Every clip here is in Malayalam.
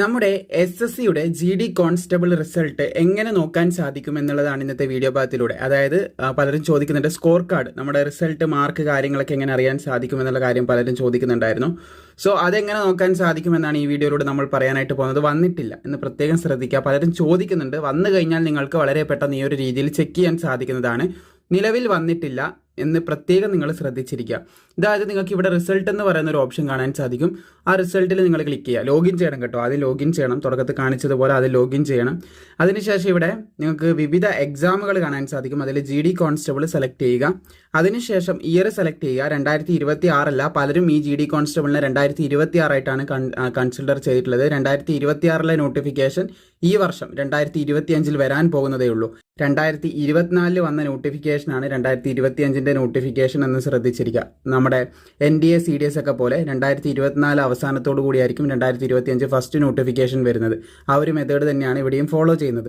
നമ്മുടെ എസ് എസ് സിയുടെ ജി ഡി കോൺസ്റ്റബിൾ റിസൾട്ട് എങ്ങനെ നോക്കാൻ സാധിക്കും എന്നുള്ളതാണ് ഇന്നത്തെ വീഡിയോ ഭാഗത്തിലൂടെ. അതായത് പലരും ചോദിക്കുന്നുണ്ട് സ്കോർ കാർഡ് നമ്മുടെ റിസൾട്ട് മാർക്ക് കാര്യങ്ങളൊക്കെ എങ്ങനെ അറിയാൻ സാധിക്കും എന്നുള്ള കാര്യം പലരും ചോദിക്കുന്നുണ്ടായിരുന്നു. സോ അതെങ്ങനെ നോക്കാൻ സാധിക്കുമെന്നാണ് ഈ വീഡിയോയിലൂടെ നമ്മൾ പറയാനായിട്ട് പോകുന്നത്. വന്നിട്ടില്ല എന്ന് പ്രത്യേകം ശ്രദ്ധിക്കുക. പലരും ചോദിക്കുന്നുണ്ട് വന്നു കഴിഞ്ഞാൽ നിങ്ങൾക്ക് വളരെ പെട്ടെന്ന് ഈ ഒരു രീതിയിൽ ചെക്ക് ചെയ്യാൻ സാധിക്കുന്നതാണ്. നിലവിൽ വന്നിട്ടില്ല. എന്ന് പ്രത്യേകം നിങ്ങൾ ശ്രദ്ധിച്ചിരിക്കുക. അതായത് നിങ്ങൾക്ക് ഇവിടെ റിസൾട്ട് എന്ന് പറയുന്ന ഒരു ഓപ്ഷൻ കാണാൻ സാധിക്കും. ആ റിസൾട്ടിൽ നിങ്ങൾ ക്ലിക്ക് ചെയ്യുക. ലോഗിൻ ചെയ്യണം കേട്ടോ. ആദ്യം ലോഗിൻ ചെയ്യണം. തുടക്കത്തിൽ കാണിച്ചതുപോലെ അത് ലോഗിൻ ചെയ്യണം. അതിനുശേഷം ഇവിടെ നിങ്ങൾക്ക് വിവിധ എക്സാമുകൾ കാണാൻ സാധിക്കും. അതിൽ ജി ഡി കോൺസ്റ്റബിൾ സെലക്ട് ചെയ്യുക. അതിനുശേഷം ഇയർ സെലക്ട് ചെയ്യുക. രണ്ടായിരത്തി ഇരുപത്തി ആറല്ല പലരും ഈ ജി ഡി കോൺസ്റ്റബിളിനെ രണ്ടായിരത്തി ഇരുപത്തി ആറായിട്ടാണ് കൺസിഡർ ചെയ്തിട്ടുള്ളത് രണ്ടായിരത്തി ഇരുപത്തി ആറിലെ നോട്ടിഫിക്കേഷൻ ഈ വർഷം രണ്ടായിരത്തി ഇരുപത്തി അഞ്ചിൽ വരാൻ പോകുന്നതേ ഉള്ളൂ. രണ്ടായിരത്തി ഇരുപത്തിനാലിൽ വന്ന നോട്ടിഫിക്കേഷനാണ് രണ്ടായിരത്തി ഇരുപത്തി അഞ്ചിന്റെ നോട്ടിഫിക്കേഷൻ എന്ന് ശ്രദ്ധിച്ചിരിക്കുക. നമ്മുടെ N D A C D S ഒക്കെ പോലെ രണ്ടായിരത്തി ഇരുപത്തിനാല് അവസാനത്തോടു കൂടിയായിരിക്കും രണ്ടായിരത്തി ഇരുപത്തി അഞ്ച് ഫസ്റ്റ് നോട്ടിഫിക്കേഷൻ വരുന്നത്. ആ ഒരു മെത്തേഡ് തന്നെയാണ് ഇവിടെയും ഫോളോ ചെയ്യുന്നത്.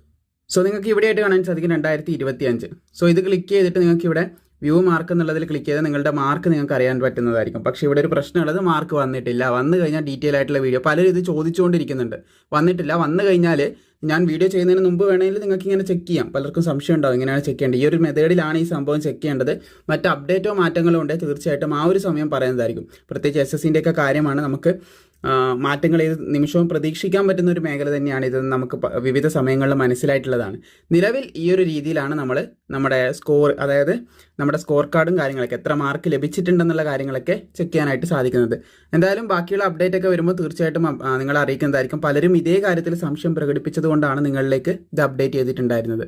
സോ നിങ്ങൾക്ക് ഇവിടെയായിട്ട് കാണാൻ സാധിക്കും രണ്ടായിരത്തി ഇരുപത്തി അഞ്ച് സോ ഇത് ക്ലിക്ക് ചെയ്തിട്ട് നിങ്ങൾക്ക് ഇവിടെ വ്യൂ മാർക്ക് എന്നുള്ളതിൽ ക്ലിക്ക് ചെയ്താൽ നിങ്ങളുടെ മാർക്ക് നിങ്ങൾക്ക് അറിയാൻ പറ്റുന്നതായിരിക്കും. പക്ഷേ ഇവിടെ ഒരു പ്രശ്നമുള്ളത് മാർക്ക് വന്നിട്ടില്ല. വന്നു കഴിഞ്ഞാൽ ഡീറ്റെയിൽ ആയിട്ടുള്ള വീഡിയോ പലരും ഇത് ചോദിച്ചുകൊണ്ടിരിക്കുന്നുണ്ട്. വന്നിട്ടില്ല. വന്നു കഴിഞ്ഞാൽ ഞാൻ വീഡിയോ ചെയ്യുന്നതിന് മുമ്പ് വേണമെങ്കിൽ നിങ്ങൾക്ക് ഇങ്ങനെ ചെക്ക് ചെയ്യാം. പലർക്കും സംശയം ഉണ്ടാവും. ഇങ്ങനെയാണ് ചെക്ക് ചെയ്യേണ്ടത്. ഈ ഒരു മെത്തേഡിലാണ് ഈ സംഭവം ചെക്ക് ചെയ്യേണ്ടത്. മറ്റ് അപ്ഡേറ്റോ മാറ്റങ്ങളോ ഉണ്ടെങ്കിൽ തീർച്ചയായിട്ടും ആ ഒരു സമയം പറയുന്നതായിരിക്കും. പ്രത്യേകിച്ച് എസ് എസിന്റെയൊക്കെ കാര്യമാണ് നമുക്ക് മാറ്റങ്ങൾ ഏത് നിമിഷവും പ്രതീക്ഷിക്കാൻ പറ്റുന്ന ഒരു മേഖല തന്നെയാണ് ഇത് നമുക്ക് വിവിധ സമയങ്ങളിൽ മനസ്സിലായിട്ടുള്ളതാണ്. നിലവിൽ ഈ ഒരു രീതിയിലാണ് നമ്മൾ നമ്മുടെ സ്കോർ അതായത് നമ്മുടെ സ്കോർ കാർഡും കാര്യങ്ങളൊക്കെ എത്ര മാർക്ക് ലഭിച്ചിട്ടുണ്ടെന്നുള്ള കാര്യങ്ങളൊക്കെ ചെക്ക് ചെയ്യാനായിട്ട് സാധിക്കുന്നത്. എന്തായാലും ബാക്കിയുള്ള അപ്ഡേറ്റ് ഒക്കെ വരുമ്പോൾ തീർച്ചയായിട്ടും നിങ്ങളെ അറിയിക്കുന്നതായിരിക്കും. പലരും ഇതേ കാര്യത്തിൽ സംശയം പ്രകടിപ്പിച്ചതുകൊണ്ടാണ് നിങ്ങളിലേക്ക് ഇത് അപ്ഡേറ്റ് ചെയ്തിട്ടുണ്ടായിരുന്നത്.